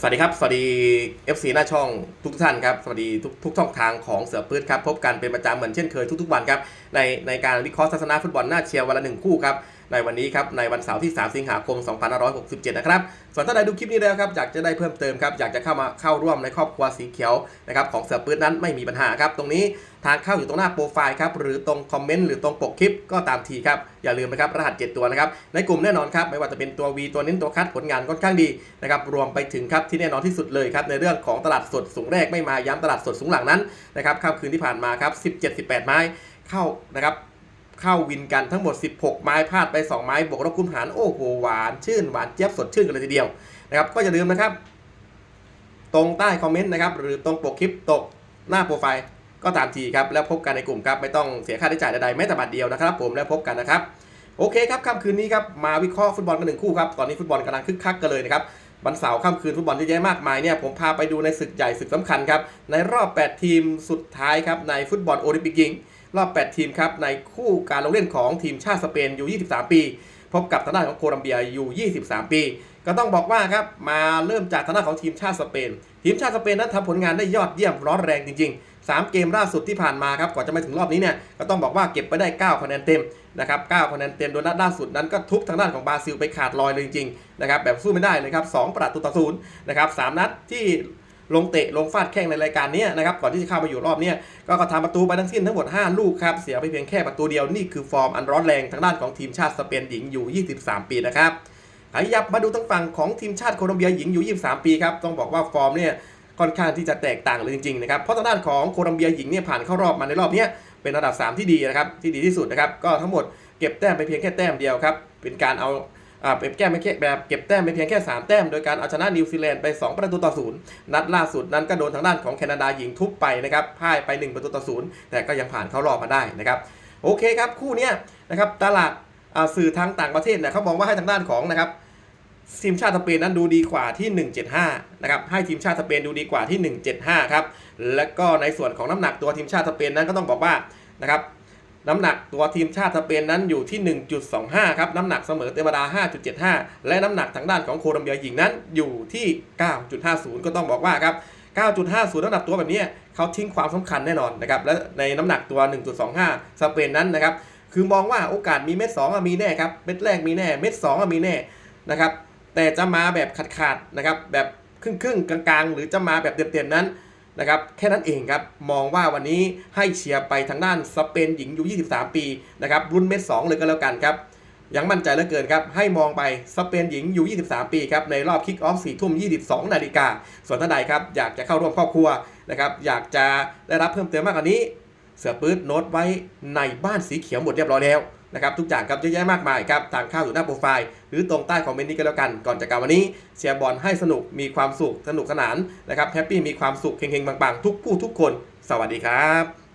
สวัสดีครับ สวัสดี FC หน้าช่องทุกท่านครับ สวัสดีทุกทุกช่องทางของเสือพืชครับ พบกันเป็นประจำเหมือนเช่นเคยทุกๆวันครับ ในในการวิเคราะห์ศาสนาฟุตบอลหน้าเชียร์วันละหนึ่งคู่ครับ ในวันนี้ครับในวันเสาร์ที่ 3 สิงหาคม 2567 นะครับ ส่วนถ้าใดดูคลิปนี้แล้วครับอยากจะได้เพิ่มเติมครับอยากจะเข้ามาเข้าร่วมในครอบครัวสีเขียวนะครับของเสือปื้ดนั้นไม่มีปัญหาครับตรงนี้ทางเข้าอยู่ตรงหน้าโปรไฟล์ครับหรือตรงคอมเมนต์หรือตรงปกคลิปก็ตามทีครับอย่าลืมนะครับรหัส 7 ตัวนะครับในกลุ่มแน่นอนครับไม่ว่าจะเป็นตัว V ตัวเน้นตัวคัดผลงานค่อนข้างดีนะครับรวมไปถึงครับที่แน่นอนที่สุดเลยครับในเรื่องของตลาดสดสูงแรกไม่มาย้ำตลาดสดสูงหลังนั้นนะครับค่ำคืนที่ผ่านมาครับ17-18 ไม้เข้านะครับ เข้าวินกันทั้งหมด 16 ไม้พลาดไป 2 ไม้บวกลบคูณหารโอ้โหหวานชื่นหวานเจี๊ยบสดชื่นกันเลยทีเดียวนะครับก็อย่าลืมนะครับ ตรงใต้คอมเมนต์นะครับหรือตรงปกคลิปตกหน้าโปรไฟล์ก็ตามทีครับแล้วพบกันในกลุ่มครับไม่ต้องเสียค่าใช้จ่ายใดๆแม้แต่บาทเดียวนะครับ ผมแล้วพบกันนะครับโอเคครับค่ำคืนนี้ครับมาวิเคราะห์ฟุตบอลกันหนึ่งคู่ครับตอนนี้ฟุตบอลกำลังคึกคักกันเลยนะครับวันเสาร์ค่ำคืนฟุตบอลเยอะแยะมากมายเนี่ยผมพาไปดูในศึกใหญ่ศึกสำคัญครับในรอบ 8 ทีมสุดท้ายครับในฟุตบอลโอลิมปิกหญิง รอบ 8 ทีมครับในคู่การลงเล่นของทีมชาติสเปนอยู่23 ปี พบกับทางด้านของโคลัมเบียอยู่23 ปี ก็ต้องบอกว่าครับมาเริ่มจากทางด้านของทีมชาติสเปน ทีมชาติสเปนนั้นทำผลงานได้ยอดเยี่ยมร้อนแรงจริง ๆ3 เกมล่าสุดที่ผ่านมาครับก่อนจะมาถึงรอบนี้เนี่ยก็ต้องบอกว่าเก็บไปได้ 9 คะแนนเต็มนะครับ9คะแนนเต็มโดยนัดล่าสุดนั้นก็ทุบทางด้านของบราซิลไปขาดลอยเลยจริงๆนะครับแบบสู้ไม่ได้เลยครับ2ประตูต่อศูนย์นะครับสามนัดที่ ลงเตะลงฟาดแข้งในรายการนี้นะครับก่อนที่จะเข้ามาอยู่รอบนี้ก็กระทำประตูไปทั้งสิ้นทั้งหมด 5 ลูกครับเสียไปเพียงแค่ประตูเดียวนี่คือฟอร์มอันร้อนแรงทางด้านของทีมชาติสเปนหญิงอยู่ 23 ปีนะครับขยับมาดูทางฝั่งของทีมชาติโคลอมเบียหญิงอยู่ 23 ปีครับต้องบอกว่าฟอร์มเนี่ยค่อนข้างที่จะแตกต่างเลยจริงๆนะครับ เพราะทางด้านของโคลอมเบียหญิงเนี่ยผ่านเข้ารอบมาในรอบนี้เป็นระดับ 3 ที่ดีนะครับที่ดีที่สุดนะครับ ก็ทั้งหมดเก็บแต้มไปเพียงแค่แต้มเดียวครับ เป็นการเอา เก็บแก้มไม่แค่แบบเก็บแต้มไปเพียงแค่ 3 แต้ม โดยการเอาชนะนิวซีแลนด์ไป 2 ประตูต่อศูนย์นัดล่าสุดนั้นก็โดนทางด้านของแคนาดาหญิงทุบไปนะครับพ่ายไป 1 ประตูต่อศูนย์แต่ก็ยังผ่านเข้ารอบมาได้นะครับโอเคครับคู่นี้นะครับตลาดสื่อทางต่างประเทศเนี่ยเขามองว่าให้ทางด้านของนะครับทีมชาติสเปนนั้นดูดีกว่าที่ 175 นะครับ ให้ทีมชาติสเปนดูดีกว่าที่ 175 ครับ แล้วก็ในส่วนของน้ำหนักตัวทีมชาติสเปนนั้นก็ต้องบอกว่านะครับ น้ำหนักตัวทีมชาติสเปนนั้นอยู่ที่ 1.25 ครับน้ำหนักเสมอเตวดา 5.75 และน้ำหนักทางด้านของโคลอมเบียหญิงนั้นอยู่ที่ 9.50 ก็ต้องบอกว่าครับ9.50น้ำหนักตัวแบบนี้เขาทิ้งความสำคัญแน่นอนนะครับและในน้ำหนักตัว 1.25 สเปนนั้นนะครับคือมองว่าโอกาสมีเม็ด2มีแน่ครับเม็ดแรกมีแน่เม็ด2มีแน่นะครับแต่จะมาแบบขาดๆนะครับแบบครึ่งๆกลางๆ หรือจะมาแบบเต็มๆนั้น นะครับแค่นั้นเองครับมองว่าวันนี้ให้เชียร์ไปทางด้านสเปนหญิงอยู่23 ปีนะครับรุ่นเม็ด2เลยก็แล้วกันครับยังมั่นใจเหลือเกินครับ ให้มองไปสเปนหญิงอยู่ 23 ปีครับ ในรอบคิกออฟ4ทุ่ม 22 นาฬิกา ส่วนท่านใดครับ อยากจะเข้าร่วมครอบครัวนะครับ อยากจะได้รับเพิ่มเติมมากกว่านี้ เสือปื๊ดโน้ตไว้ในบ้านสีเขียวหมดเรียบร้อยแล้ว นะครับทุกอย่างครับเยอะแยะมากมายครับทางเข้าอยู่หน้าโปรไฟล์ หรือตรงใต้คอมเมนต์นี้ก็แล้วกันก่อนจากการวันนี้เชียร์บอลให้สนุกมีความสุขสนุกสนานนะครับแฮปปี้มีความสุขเฮงๆปังๆทุกผู้ทุกคน สวัสดีครับ